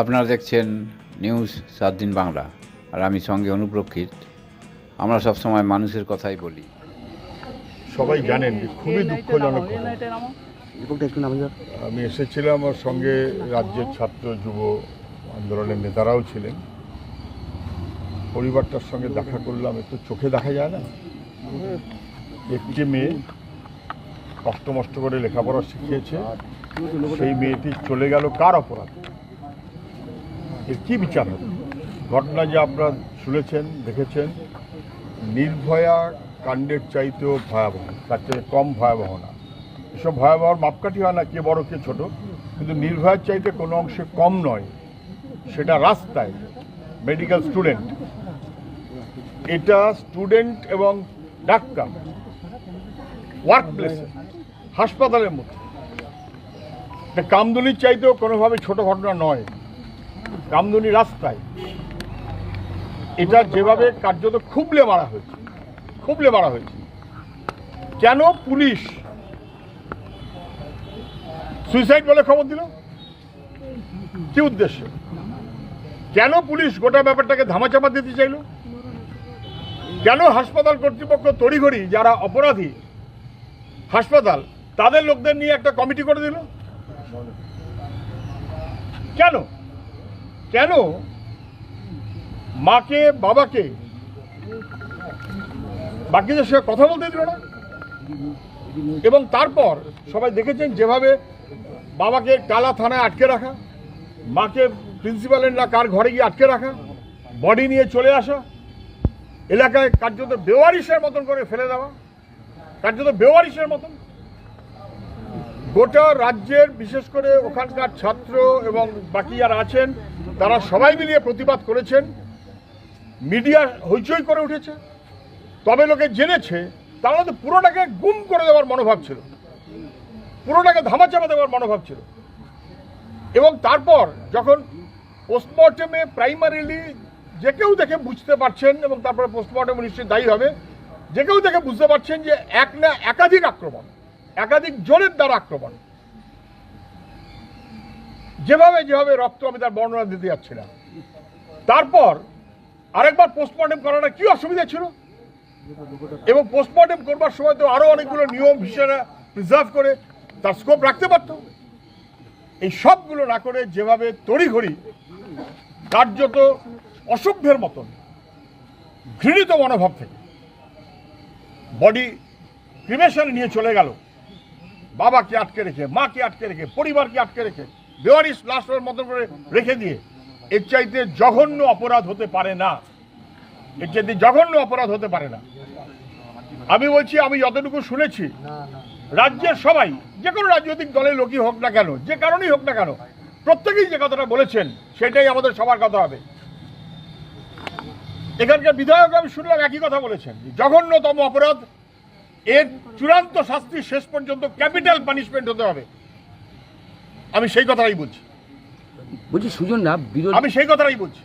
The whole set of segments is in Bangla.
আপনারা দেখছেন নিউজ সাত দিন বাংলা। আর আমি সঙ্গে অনুপ্রক্ষিত। আমরা সবসময় মানুষের কথাই বলি। সবাই জানেন খুবই দুঃখজনক আমি এসেছিলাম ওর সঙ্গে রাজ্যের ছাত্র যুব আন্দোলনের নেতারাও ছিলেন। পরিবারটার সঙ্গে দেখা করলাম একটু চোখে দেখা যায় না? একটি মেয়ে কষ্ট মষ্ট করে লেখাপড়া শিখিয়েছে। সেই মেয়েটি চলে গেল কার অপরাধ? এর কি বিচার হবে? ঘটনা যে আপনারা শুনেছেন, দেখেছেন, নির্ভয়া কাণ্ডের চাইতেও ভয়াবহ, তার চেয়ে কম ভয়াবহ না। এসব ভয়াবহ মাপকাঠি হয় না, কে বড়, কে ছোট। কিন্তু নির্ভয়ার চাইতে কোনো অংশে কম নয়, সেটা রাস্তায় মেডিকেল স্টুডেন্ট এটা স্টুডেন্ট এবং ডাক্তার ওয়ার্ক প্লেসে হাসপাতালের মধ্যে। এটা কামদুনির চাইতেও কোনোভাবে ছোট ঘটনা নয়। কামদুনি রাস্তায়। এটা যেভাবে কার্যত খুবলে মারা হয়েছে, খুবলে মারা হয়েছে। কেন পুলিশ সুইসাইড বলে খবর দিল? কি উদ্দেশ্য? কেন পুলিশ গোটা ব্যাপারটাকে ধামাচাপা দিতে চাইল? কেন হাসপাতাল কর্তৃপক্ষ তড়িঘড়ি যারা অপরাধী হাসপাতাল, তাদের লোকদের নিয়ে একটা কমিটি করে দিল? কেন? কেন? মাকে, বাবাকে? বাকিদের সঙ্গে কথা বলতে দিল না? এবং তারপর সবাই দেখেছেন যেভাবে বাবাকে কালা থানায় আটকে রাখা, মাকে প্রিন্সিপালের না কার ঘরে গিয়ে আটকে রাখা বডি নিয়ে চলে আসা, এলাকায় কার্যত বেওয়ারিশের মতন করে ফেলে দেওয়া, কার্যত বেওয়ারিশের মতন। গোটা রাজ্যের বিশেষ করে ওখানকার ছাত্র এবং বাকি যারা আছেন তারা সবাই মিলিয়ে প্রতিবাদ করেছেন। মিডিয়া হইচই করে উঠেছে। তবে লোকে জেনেছে, তারা তো পুরোটাকে গুম করে দেওয়ার মনোভাব ছিল। পুরোটাকে ধামাচাপা দেওয়ার মনোভাব ছিল। এবং তারপর যখন পোস্টমর্টেমে প্রাইমারিলি যে কেউ দেখে বুঝতে পারছেন এবং তারপরে পোস্টমর্টেম নিশ্চয়ই দায়ী হবে, যে কেউ দেখে বুঝতে পারছেন যে এক না একাধিক আক্রমণ, একাধিক জোরের দ্বারা আক্রমণ যেভাবে যেভাবে রক্ত আমি তার বর্ণনা দিতে যাচ্ছি না তারপর আরেকবার পোস্টমর্টেম করাটা কি অসুবিধা ছিল? এবং পোস্টমর্টেম করবার সময় তো আরও অনেকগুলো নিয়ম হিসেবে প্রিজার্ভ করে তার স্কোপ রাখতে পারত। এই সবগুলো না করে যেভাবে তড়িঘড়ি কার্যত অসভ্যের মতন, ঘৃণিত মনোভাব থেকে বডি ক্রিমেশনে নিয়ে চলে গেল। বাবাকে আটকে রেখে, মাকে আটকে রেখে, পরিবারকে আটকে রেখে বেওয়ারিশ লাশের মতন করে রেখে দিয়ে। এর চাইতে জঘন্য অপরাধ হতে পারে না। এর চাইতে জঘন্য অপরাধ হতে পারে না। আমি বলছি, আমি যতটুকু শুনেছি, রাজ্যের সবাই, যে কোনো রাজনৈতিক দলের লোকই হোক না কেন, যে কারণেই হোক না কেন, প্রত্যেকেই যে কথাটা বলেছেন, সেটাই আমাদের সবার কথা হবে। এখানকার বিধায়ক আমি শুনলাম একই কথা বলেছেন জঘন্যতম অপরাধ, এর চূড়ান্ত শাস্তি শেষ পর্যন্ত ক্যাপিটাল পানিশমেন্ট হতে হবে। আমি সেই কথাটাই বলছি। বলছি সুজন না বিরোধী আমি সেই কথাটাই বলছি।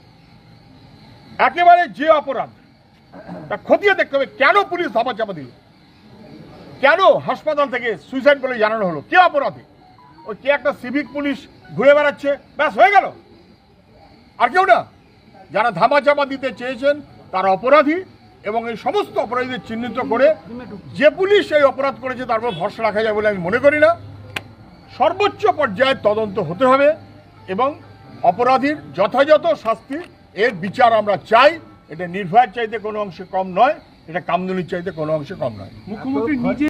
একেবারে যে অপরাধ তা খতিয়ে দেখতে হবে কেন পুলিশ ধাপা চাপা দিল। কেন হাসপাতাল থেকে সুইসাইড বলে জানানো হলো? কে অপরাধী? ওই কে একটা সিভিক পুলিশ ঘুরে বেড়াচ্ছে? ব্যাস হয়ে গেল। আর কেউ না। যারা ধামা চাপা দিতে চেয়েছেন তারা অপরাধী এবং এই সমস্ত অপরাধীদের চিহ্নিত করে যে পুলিশ এই অপরাধ করেছে তারপর ভরসা রাখা যায় বলে আমি মনে করি না। সর্বোচ্চ পর্যায়ে তদন্ত হতে হবে এবং অপরাধীর যথাযথ শাস্তি এর বিচার আমরা চাই। এটা নির্ভয়ের চাইতে কোনো অংশে কম নয়, এটা কামদুলির চাইতে কোনো অংশে কম নয়। মুখ্যমন্ত্রী নিজে